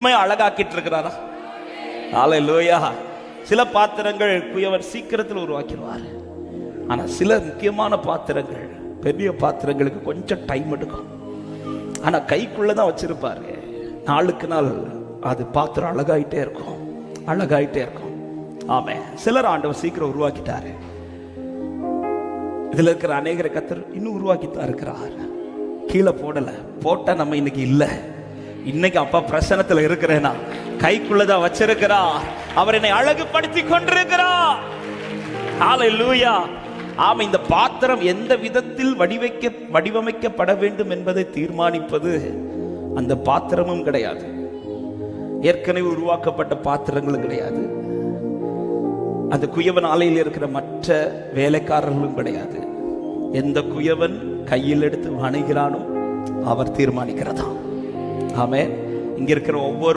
உண்மை அழகாக்கிட்டு இருக்கிறாரா ஆலை லோயா சில பாத்திரங்கள் குயவர் சீக்கிரத்தில் உருவாக்கிடுவார். ஆனா சில முக்கியமான பாத்திரங்கள் பெரிய பாத்திரங்களுக்கு கொஞ்சம் டைம் எடுக்கும். ஆனா கைக்குள்ளதான் வச்சிருப்பாரு. நாளுக்கு நாள் அது பாத்திரம் அழகாயிட்டே இருக்கும். அழகாயிட்டே இருக்கும். ஆமே சிலர் ஆண்டவர் சீக்கிரம் உருவாக்கிட்டாரு. இதுல இருக்கிற அநேகரை கத்தர் இன்னும் உருவாக்கித்தான் இருக்கிறார். கீழே போடலை. போட்டால் நம்ம இன்னைக்கு இல்லை. இன்னைக்கு அப்பா பிரசனத்துல இருக்கிறேனா? கைக்குள்ளதா வச்சிருக்கிறா. அவர் என்னை அழகுபடுத்தி கொண்டிருக்கிறார். லூயா ஆமா இந்த பாத்திரம் எந்த விதத்தில் வடிவைக்க வடிவமைக்கப்பட வேண்டும் என்பதை தீர்மானிப்பது அந்த பாத்திரமும் கிடையாது. ஏற்கனவே உருவாக்கப்பட்ட பாத்திரங்களும் கிடையாது. அந்த குயவன் ஆலையில் இருக்கிற மற்ற வேலைக்காரர்களும் கிடையாது. எந்த குயவன் கையில் எடுத்து வணைகிறானோ அவர் தீர்மானிக்கிறதா? ஆமே இங்க இருக்கிற ஒவ்வொரு